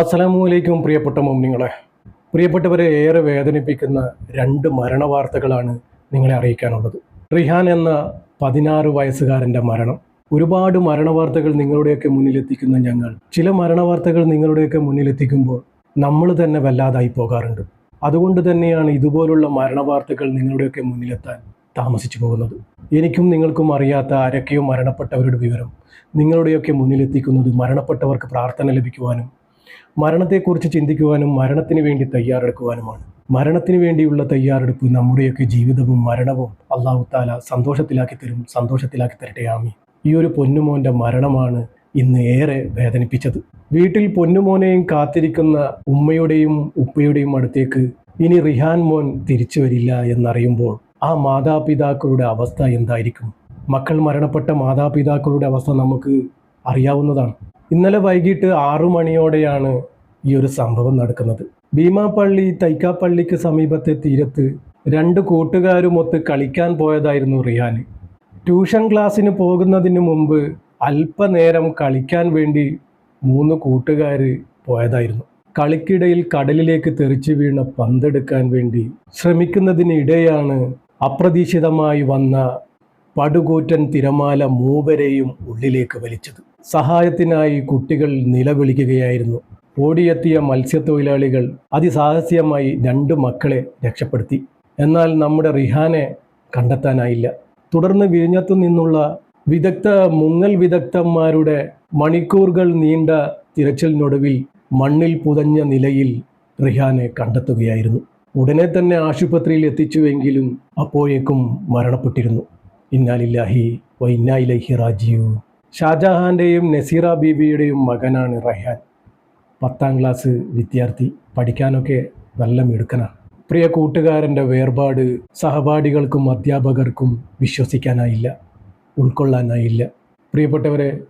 അസ്സലാമു അലൈക്കും പ്രിയപ്പെട്ട മുമ്നിങ്ങളെ പ്രിയപ്പെട്ടവരെ ഏറെ വേദനിപ്പിക്കുന്ന രണ്ട് മരണവാർത്തകളാണ് നിങ്ങളെ അറിയിക്കാനുള്ളത്. റിഹാൻ എന്ന പതിനാറ് വയസ്സുകാരന്റെ മരണം. ഒരുപാട് മരണവാർത്തകൾ നിങ്ങളുടെയൊക്കെ മുന്നിലെത്തിക്കുന്ന ഞങ്ങൾ. ചില മരണവാർത്തകൾ നിങ്ങളുടെയൊക്കെ മുന്നിലെത്തിക്കുമ്പോൾ നമ്മൾ തന്നെ വല്ലാതായി പോകാറുണ്ട്. അതുകൊണ്ട് തന്നെയാണ് ഇതുപോലുള്ള മരണവാർത്തകൾ നിങ്ങളുടെയൊക്കെ മുന്നിലെത്താൻ താമസിച്ചു പോകുന്നത്. എനിക്കും നിങ്ങൾക്കും അറിയാത്ത ആരൊക്കെയോ മരണപ്പെട്ടവരുടെ വിവരം നിങ്ങളുടെയൊക്കെ മുന്നിലെത്തിക്കുന്നത് മരണപ്പെട്ടവർക്ക് പ്രാർത്ഥന ലഭിക്കുവാനും മരണത്തെക്കുറിച്ച് ചിന്തിക്കുവാനും മരണത്തിന് വേണ്ടി തയ്യാറെടുക്കുവാനുമാണ്. മരണത്തിന് വേണ്ടിയുള്ള തയ്യാറെടുപ്പ് നമ്മുടെയൊക്കെ ജീവിതവും മരണവും അള്ളാഹു താല സന്തോഷത്തിലാക്കി തരും സന്തോഷത്തിലാക്കി തരട്ടെ ആമി ഈ ഒരു പൊന്നുമോന്റെ മരണമാണ് ഇന്ന് ഏറെ വേദനിപ്പിച്ചത്. വീട്ടിൽ പൊന്നുമോനെയും കാത്തിരിക്കുന്ന ഉമ്മയുടെയും ഉപ്പയുടെയും അടുത്തേക്ക് ഇനി റിഹാൻ മോൻ തിരിച്ചു വരില്ല എന്നറിയുമ്പോൾ ആ മാതാപിതാക്കളുടെ അവസ്ഥ എന്തായിരിക്കും? മക്കൾ മരണപ്പെട്ട മാതാപിതാക്കളുടെ അവസ്ഥ നമുക്ക് അറിയാവുന്നതാണ്. ഇന്നലെ വൈകിട്ട് ആറു മണിയോടെയാണ് ഈ ഒരു സംഭവം നടക്കുന്നത്. ഭീമാപ്പള്ളി തൈക്കാപ്പള്ളിക്ക് സമീപത്തെ തീരത്ത് രണ്ട് കൂട്ടുകാരുമൊത്ത് കളിക്കാൻ പോയതായിരുന്നു റിയാൻ ട്യൂഷൻ ക്ലാസ്സിന് പോകുന്നതിന് മുമ്പ് അല്പനേരം കളിക്കാൻ വേണ്ടി മൂന്ന് കൂട്ടുകാർ പോയതായിരുന്നു. കളിക്കിടയിൽ കടലിലേക്ക് തെറിച്ചു വീണ പന്തെടുക്കാൻ വേണ്ടി ശ്രമിക്കുന്നതിനിടെയാണ് അപ്രതീക്ഷിതമായി വന്ന പടുകൂറ്റൻ തിരമാല മൂവരെയും ഉള്ളിലേക്ക് വലിച്ചത്. സഹായത്തിനായി കുട്ടികൾ നിലവിളിക്കുകയായിരുന്നു. ഓടിയെത്തിയ മത്സ്യത്തൊഴിലാളികൾ അതിസാഹസ്യമായി രണ്ട് മക്കളെ രക്ഷപ്പെടുത്തി. എന്നാൽ നമ്മുടെ റിഹാനെ കണ്ടെത്താനായില്ല. തുടർന്ന് വിഴിഞ്ഞത്തു നിന്നുള്ള വിദഗ്ധ മുങ്ങൽ വിദഗ്ധന്മാരുടെ മണിക്കൂറുകൾ നീണ്ട തിരച്ചിലിനൊടുവിൽ മണ്ണിൽ പുതഞ്ഞ നിലയിൽ റിഹാനെ കണ്ടെത്തുകയായിരുന്നു. ഉടനെ തന്നെ ആശുപത്രിയിൽ എത്തിച്ചുവെങ്കിലും അപ്പോഴേക്കും മരണപ്പെട്ടിരുന്നു. ഇന്നാലില്ലാഹി വൈന്നായിലഹി ഇന്നായിലഹി റാജിയു ഷാജഹാന്റെയും നസീറ ബീബിയുടെയും മകനാണ് റഹ്യാൻ. പത്താം ക്ലാസ് വിദ്യാർത്ഥി. പഠിക്കാനൊക്കെ നല്ല മിടുക്കനാണ്. പ്രിയ കൂട്ടുകാരന്റെ വേർപാട് സഹപാഠികൾക്കും അധ്യാപകർക്കും വിശ്വസിക്കാനായില്ല ഉൾക്കൊള്ളാനായില്ല. പ്രിയപ്പെട്ടവരെ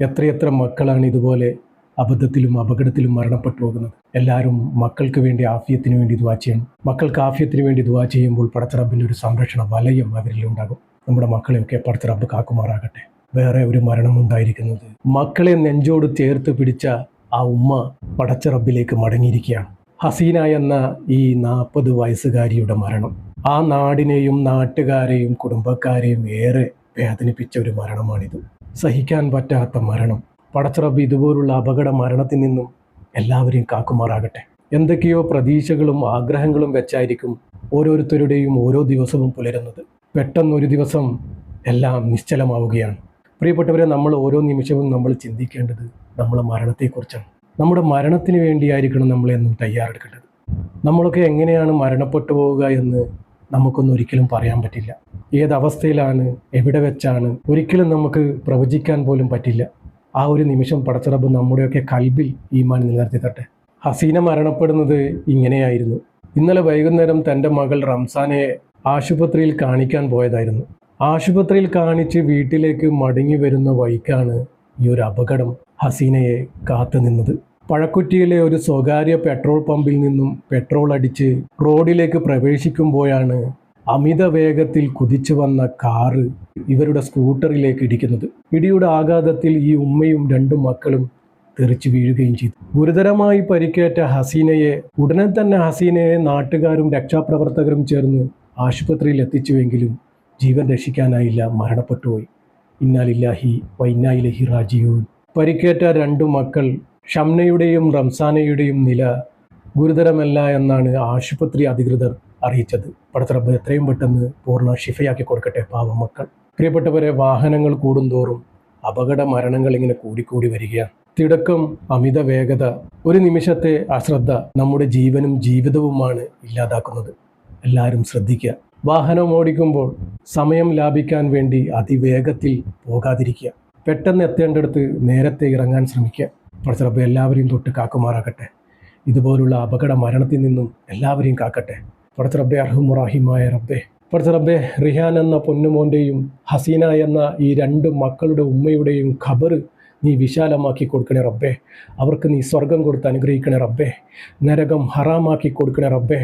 എത്രയെത്ര മക്കളാണ് ഇതുപോലെ അബദ്ധത്തിലും അപകടത്തിലും മരണപ്പെട്ടു പോകുന്നത്. എല്ലാവരും മക്കൾക്ക് വേണ്ടി ആഫ്യത്തിന് വേണ്ടി ദുവാ ചെയ്യണം. മക്കൾക്ക് ആഫ്യത്തിന് വേണ്ടി ദുവാ ചെയ്യുമ്പോൾ പടത്തറബിന്റെ ഒരു സംരക്ഷണ വലയം അവരിൽ ഉണ്ടാകും നമ്മുടെ മക്കളെയൊക്കെ പടത്തറബ് കാക്കുമാറാകട്ടെ. വേറെ ഒരു മരണമുണ്ടായിരിക്കുന്നത്. മക്കളെ നെഞ്ചോട് ചേർത്ത് പിടിച്ച ആ ഉമ്മ പടച്ചറബിലേക്ക് മടങ്ങിയിരിക്കുകയാണ്. ഹസീന എന്ന ഈ നാൽപ്പത് വയസ്സുകാരിയുടെ മരണം. ആ നാടിനെയും നാട്ടുകാരെയും കുടുംബക്കാരെയും ഏറെ വേദനിപ്പിച്ച ഒരു മരണമാണിത്. സഹിക്കാൻ പറ്റാത്ത മരണം. പടച്ചറബ് ഇതുപോലുള്ള അപകട മരണത്തിൽ നിന്നും എല്ലാവരെയും കാക്കുമാറാകട്ടെ. എന്തൊക്കെയോ പ്രതീക്ഷകളും ആഗ്രഹങ്ങളും വെച്ചായിരിക്കും ഓരോരുത്തരുടെയും ഓരോ ദിവസവും പുലരുന്നത്. പെട്ടെന്നൊരു ദിവസം എല്ലാം നിശ്ചലമാവുകയാണ്. പ്രിയപ്പെട്ടവരെ നമ്മൾ ഓരോ നിമിഷവും നമ്മൾ ചിന്തിക്കേണ്ടത് നമ്മുടെ മരണത്തെക്കുറിച്ചാണ്. നമ്മുടെ മരണത്തിന് വേണ്ടിയായിരിക്കണം നമ്മളെന്നും തയ്യാറെടുക്കേണ്ടത്. നമ്മളൊക്കെ എങ്ങനെയാണ് മരണപ്പെട്ടു പോവുക എന്ന് നമുക്കൊന്നും ഒരിക്കലും പറയാൻ പറ്റില്ല. ഏതവസ്ഥയിലാണ് എവിടെ വെച്ചാണ് ഒരിക്കലും നമുക്ക് പ്രവചിക്കാൻ പോലും പറ്റില്ല. ആ ഒരു നിമിഷം പടച്ചിറപ്പ് നമ്മുടെയൊക്കെ കൽബിൽ ഈമാൻ നിലനിർത്തി തട്ടെ ഹസീന മരണപ്പെടുന്നത് ഇങ്ങനെയായിരുന്നു. ഇന്നലെ വൈകുന്നേരം തന്റെ മകൾ റംസാനെ ആശുപത്രിയിൽ കാണിക്കാൻ പോയതായിരുന്നു. ആശുപത്രിയിൽ കാണിച്ച് വീട്ടിലേക്ക് മടങ്ങി വരുന്ന വഴിക്കാണ് ഈ ഒരു അപകടം ഹസീനയെ കാത്തു നിന്നത്. പഴക്കുറ്റിയിലെ ഒരു സ്വകാര്യ പെട്രോൾ പമ്പിൽ നിന്നും പെട്രോൾ അടിച്ച് റോഡിലേക്ക് പ്രവേശിക്കുമ്പോഴാണ് അമിത വേഗത്തിൽ കുതിച്ചു വന്ന കാറ് ഇവരുടെ സ്കൂട്ടറിലേക്ക് ഇടിക്കുന്നത്. ഇടിയുടെ ആഘാതത്തിൽ ഈ ഉമ്മയും രണ്ടു മക്കളും തെറിച്ചു വീഴുകയും ചെയ്തു. ഗുരുതരമായി പരിക്കേറ്റ ഹസീനയെ ഉടനെ തന്നെ ഹസീനയെ നാട്ടുകാരും രക്ഷാപ്രവർത്തകരും ചേർന്ന് ആശുപത്രിയിൽ എത്തിച്ചുവെങ്കിലും ജീവൻ രക്ഷിക്കാനായില്ല മരണപ്പെട്ടുപോയി. ഇന്നാലില്ലാഹി വൈന്നായിലഹി റാജിയൂൻ പരിക്കേറ്റ രണ്ടു മക്കൾ ഷംനയുടെയും റംസാനയുടെയും നില ഗുരുതരമല്ല എന്നാണ് ആശുപത്രി അധികൃതർ അറിയിച്ചത്. പടത്തറബ് എത്രയും പെട്ടെന്ന് പൂർണ ഷിഫയാക്കി കൊടുക്കട്ടെ പാവം മക്കൾ. പ്രിയപ്പെട്ടവരെ വാഹനങ്ങൾ കൂടുന്തോറും അപകട മരണങ്ങൾ ഇങ്ങനെ കൂടിക്കൂടി വരികയാണ്. തിടക്കം അമിത വേഗത ഒരു നിമിഷത്തെ അശ്രദ്ധ നമ്മുടെ ജീവനും ജീവിതവുമാണ് ഇല്ലാതാക്കുന്നത്. എല്ലാവരും ശ്രദ്ധിക്കുക. വാഹനം ഓടിക്കുമ്പോൾ സമയം ലാഭിക്കാൻ വേണ്ടി അതിവേഗത്തിൽ പോകാതിരിക്കുക. പെട്ടെന്ന് എത്തേണ്ടടുത്ത് നേരത്തെ ഇറങ്ങാൻ ശ്രമിക്കുക. പടച്ചറബ് എല്ലാവരെയും തൊട്ട് കാക്കുമാറാകട്ടെ. ഇതുപോലുള്ള അപകട മരണത്തിൽ നിന്നും എല്ലാവരെയും കാക്കട്ടെ. പടച്ച റബ്ബെ അർഹുമുറാഹിമായ റബ്ബെ. റബ്ബെ റിഹാൻ എന്ന പൊന്നുമോന്റെയും ഹസീന എന്ന ഈ രണ്ട് മക്കളുടെ ഉമ്മയുടെയും ഖബർ നീ വിശാലമാക്കി കൊടുക്കണേ റബ്ബേ. അവർക്ക് നീ സ്വർഗം കൊടുത്ത് അനുഗ്രഹിക്കണേ റബ്ബേ. നരകം ഹറാമാക്കി കൊടുക്കണേ റബ്ബേ.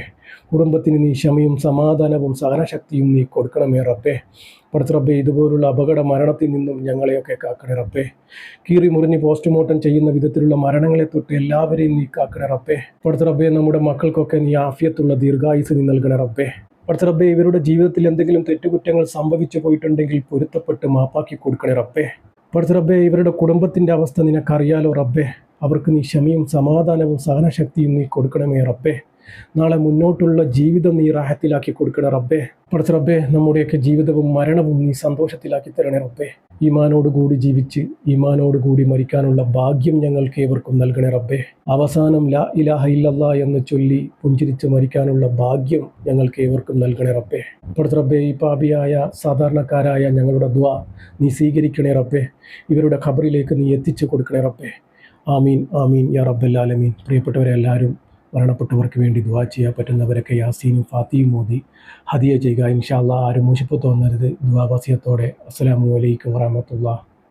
കുടുംബത്തിന് നീ ക്ഷമയും സമാധാനവും സഹനശക്തിയും നീ കൊടുക്കണമേ റബ്ബേ. പഠിച്ച റബ്ബേ ഇതുപോലുള്ള അപകട മരണത്തിൽ നിന്നും ഞങ്ങളെയൊക്കെ കാക്കണേ റബ്ബേ. കീറി മുറിഞ്ഞ് പോസ്റ്റ്മോർട്ടം ചെയ്യുന്ന വിധത്തിലുള്ള മരണങ്ങളെ തൊട്ട് എല്ലാവരെയും നീ കാക്കണേ റബ്ബേ. പഠിച്ച റബ്ബേ നമ്മുടെ മക്കൾക്കൊക്കെ നീ ആഫിയത്തുള്ള ദീർഘായുസ് നീ നൽകണേ റബ്ബേ. പഠിച്ച റബ്ബേ ഇവരുടെ ജീവിതത്തിൽ എന്തെങ്കിലും തെറ്റുകുറ്റങ്ങൾ സംഭവിച്ചു പോയിട്ടുണ്ടെങ്കിൽ പൊരുത്തപ്പെട്ട് മാപ്പാക്കി കൊടുക്കണേ റബ്ബേ. പടച്ച റബ്ബെ ഇവരുടെ കുടുംബത്തിന്റെ അവസ്ഥ നിനക്കറിയാലോ റബ്ബെ. അവർക്ക് നീ ക്ഷമയും സമാധാനവും സഹനശക്തിയും നീ കൊടുക്കണമേ റബ്ബേ. നാളെ മുന്നോട്ടുള്ള ജീവിതം നീ റാഹത്തിലാക്കി കൊടുക്കണേ റബ്ബേ. പഠിച്ച റബ്ബേ നമ്മുടെയൊക്കെ ജീവിതവും മരണവും നീ സന്തോഷത്തിലാക്കി തരണേ റബ്ബേ. ഈമാനോടുകൂടി ജീവിച്ച് ഈമാനോടുകൂടി മരിക്കാനുള്ള ഭാഗ്യം ഞങ്ങൾക്ക് ഏവർക്കും നൽകണേ റബ്ബേ. അവസാനം ലാ ഇലാഹ ഇല്ലല്ല എന്ന് ചൊല്ലി പുഞ്ചിരിച്ച് മരിക്കാനുള്ള ഭാഗ്യം ഞങ്ങൾക്ക് ഏവർക്കും നൽകണേ റബ്ബേ. പഠിച്ച റബ്ബേ ഈ പാപിയായ സാധാരണക്കാരായ ഞങ്ങളുടെ ദ്വാ നീ സ്വീകരിക്കണേ റബ്ബേ. ഇവരുടെ ഖബറിലേക്ക് നീ എത്തിച്ചു കൊടുക്കണേ റബ്ബേ. ആമീൻ ആമീൻ യാ റബ്ബല്ലാലമീൻ പ്രിയപ്പെട്ടവരെ എല്ലാവരും മരണപ്പെട്ടവർക്ക് വേണ്ടി ദുവാ ചെയ്യാൻ പറ്റുന്നവരൊക്കെ യാസീനും ഫാത്തിയും മോദി ഹദിയ ചെയ്യുക. ഇൻഷാല്ല ആരും മോശപ്പ് തോന്നരുത് ദുവാവാസിയത്തോടെ അസ്സലാമു അലൈക്കും വറഹമത്തുള്ള